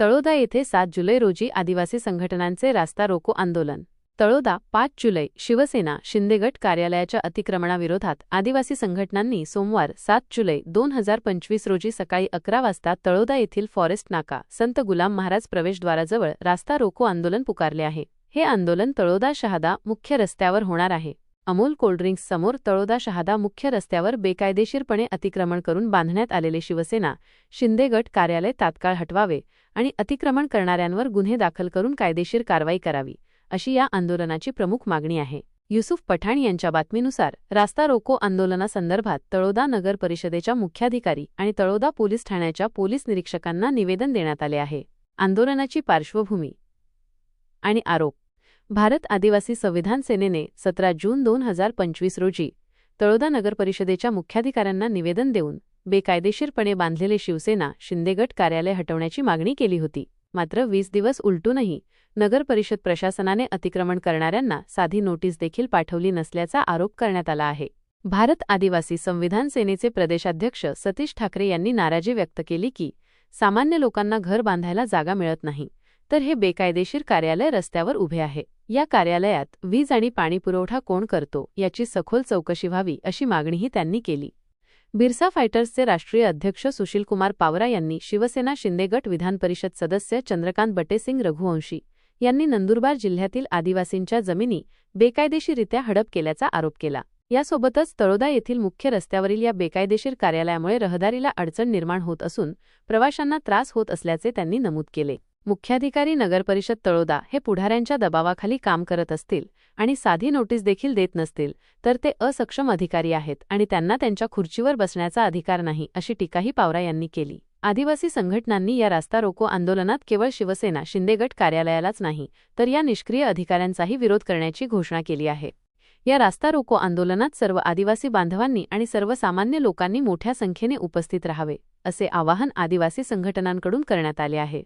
तळोदा येथे सात जुलै रोजी आदिवासी संघटनांचे रास्ता रोको आंदोलन. तळोदा पाच जुलै शिवसेना शिंदेगट कार्यालयाच्या अतिक्रमणाविरोधात आदिवासी संघटनांनी सोमवार सात जुलै दोन हजार पंचवीस रोजी सकाळी अकरा वाजता तळोदा येथील फॉरेस्ट नाका संत गुलाम महाराज प्रवेशद्वाराजवळ रास्ता रोको आंदोलन पुकारले आहे. हे आंदोलन तळोदा शहादा मुख्य रस्त्यावर होणार आहे. अमोल कोल्ड्रिंक्स समोर तळोदा शहादा मुख्य रस्त्यावर बेकायदेशीरपणे अतिक्रमण करून बांधण्यात आलेले शिवसेना शिंदे गट कार्यालय तात्काळ हटवावे आणि अतिक्रमण करणाऱ्यांवर गुन्हे दाखल करून कायदेशीर कारवाई करावी अशी या आंदोलनाची प्रमुख मागणी आहे. युसुफ पठाण यांच्या बातमीनुसार रास्ता रोको आंदोलनासंदर्भात तळोदा नगर परिषदेच्या मुख्याधिकारी आणि तळोदा पोलीस ठाण्याच्या पोलीस निरीक्षकांना निवेदन देण्यात आले आहे. आंदोलनाची पार्श्वभूमी आणि आरोप भारत आदिवासी संविधान सेनेने सतरा जून दोन हजार पंचवीस रोजी तळोदा नगरपरिषदेच्या मुख्याधिकाऱ्यांना निवेदन देऊन बेकायदेशीरपणे बांधलेले शिवसेना शिंदेगट कार्यालय हटवण्याची मागणी केली होती. मात्र वीस दिवस उलटूनही नगरपरिषद प्रशासनाने अतिक्रमण करणाऱ्यांना साधी नोटीस देखील पाठवली नसल्याचा आरोप करण्यात आला आहे. भारत आदिवासी संविधान सेनेचे प्रदेशाध्यक्ष सतीश ठाकरे यांनी नाराजी व्यक्त केली की सामान्य लोकांना घर बांधायला जागा मिळत नाही. तर हे बेकायदेशीर कार्यालय रस्त्यावर उभे आहे. या कार्यालयात वीज आणि पाणीपुरवठा कोण करतो याची सखोल चौकशी व्हावी अशी मागणीही त्यांनी केली. बिरसा फायटर्सचे राष्ट्रीय अध्यक्ष सुशीलकुमार पावरा यांनी शिवसेना शिंदेगट विधानपरिषद सदस्य चंद्रकांत बटेसिंग रघुवंशी यांनी नंदुरबार जिल्ह्यातील आदिवासींच्या जमिनी बेकायदेशीरित्या हडप केल्याचा आरोप केला. यासोबतच तळोदा येथील मुख्य रस्त्यावरील या बेकायदेशीर कार्यालयामुळे रहदारीला अडचण निर्माण होत असून प्रवाशांना त्रास होत असल्याचे त्यांनी नमूद केले. मुख्याधिकारी नगरपरिषद तळोदा हे पुढाऱ्यांच्या दबावाखाली काम करत असतील आणि साधी नोटीस देखील देत नसतील तर ते असक्षम अधिकारी आहेत आणि त्यांना त्यांच्या खुर्चीवर बसण्याचा अधिकार नाही अशी टीकाही पावरा यांनी केली. आदिवासी संघटनांनी या रास्ता रोको आंदोलनात केवळ शिवसेना शिंदेगट कार्यालयालाच नाही तर या निष्क्रिय अधिकाऱ्यांचाही विरोध करण्याची घोषणा केली आहे. या रास्ता रोको आंदोलनात सर्व आदिवासी बांधवांनी आणि सर्वसामान्य लोकांनी मोठ्या संख्येने उपस्थित राहावे असे आवाहन आदिवासी संघटनांकडून करण्यात आले आहे.